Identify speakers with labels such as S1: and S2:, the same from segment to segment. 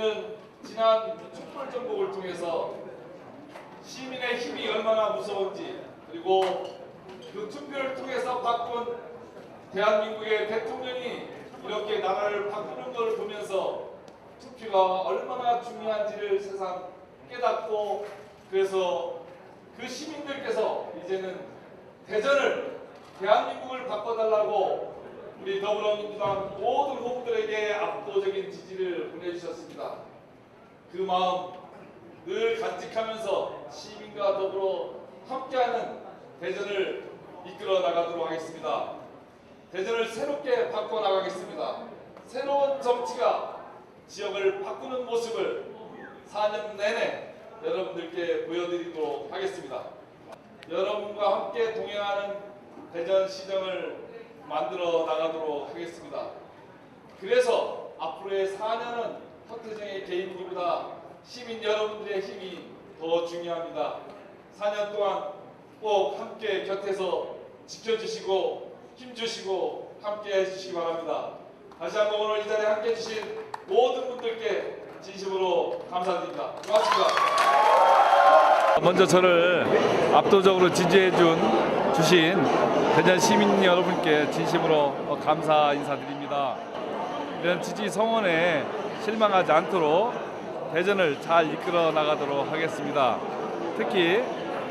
S1: 우리는 지난 촛불 정복을 통해서 시민의 힘이 얼마나 무서운지 그리고 그 투표를 통해서 바꾼 대한민국의 대통령이 이렇게 나라를 바꾸는 걸 보면서 투표가 얼마나 중요한지를 세상 깨닫고 그래서 그 시민들께서 이제는 대전을 대한민국을 바꿔달라고 우리 더불어민주당 모든 후보들에게 압도적인 지지를 보내주셨습니다. 그 마음 늘 간직하면서 시민과 더불어 함께하는 대전을 이끌어 나가도록 하겠습니다. 대전을 새롭게 바꿔 나가겠습니다. 새로운 정치가 지역을 바꾸는 모습을 4년 내내 여러분들께 보여드리도록 하겠습니다. 여러분과 함께 동행하는 대전 시정을 만들어 나가도록 하겠습니다. 그래서 앞으로의 4년은 허태정의 개인기보다 시민 여러분들의 힘이 더 중요합니다. 4년 동안 꼭 함께 곁에서 지켜주시고 힘주시고 함께 해주시기 바랍니다. 다시 한번 오늘 이 자리에 함께 해주신 모든 분들께 진심으로 감사드립니다. 고맙습니다.
S2: 먼저 저를 압도적으로 지지해 준 주신 대전 시민 여러분께 진심으로 감사 인사드립니다. 이런 지지 성원에 실망하지 않도록 대전을 잘 이끌어 나가도록 하겠습니다. 특히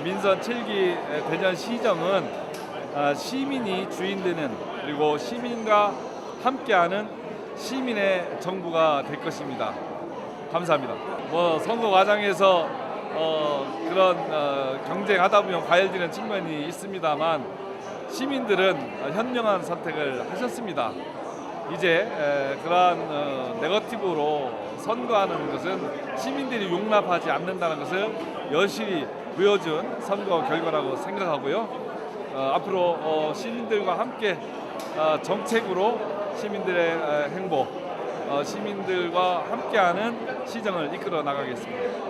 S2: 민선 7기 대전 시정은 아, 시민이 주인되는 그리고 시민과 함께하는 시민의 정부가 될 것입니다. 감사합니다. 뭐 선거 과정에서 어, 그런 어, 경쟁하다 보면 과열되는 측면이 있습니다만 시민들은 현명한 선택을 하셨습니다. 이제 에, 그러한 어, 네거티브로 선거하는 것은 시민들이 용납하지 않는다는 것을 여실히 보여준 선거 결과라고 생각하고요. 어, 앞으로 어, 시민들과 함께 어, 정책으로 시민들의 에, 행복, 어, 시민들과 함께하는 시정을 이끌어 나가겠습니다.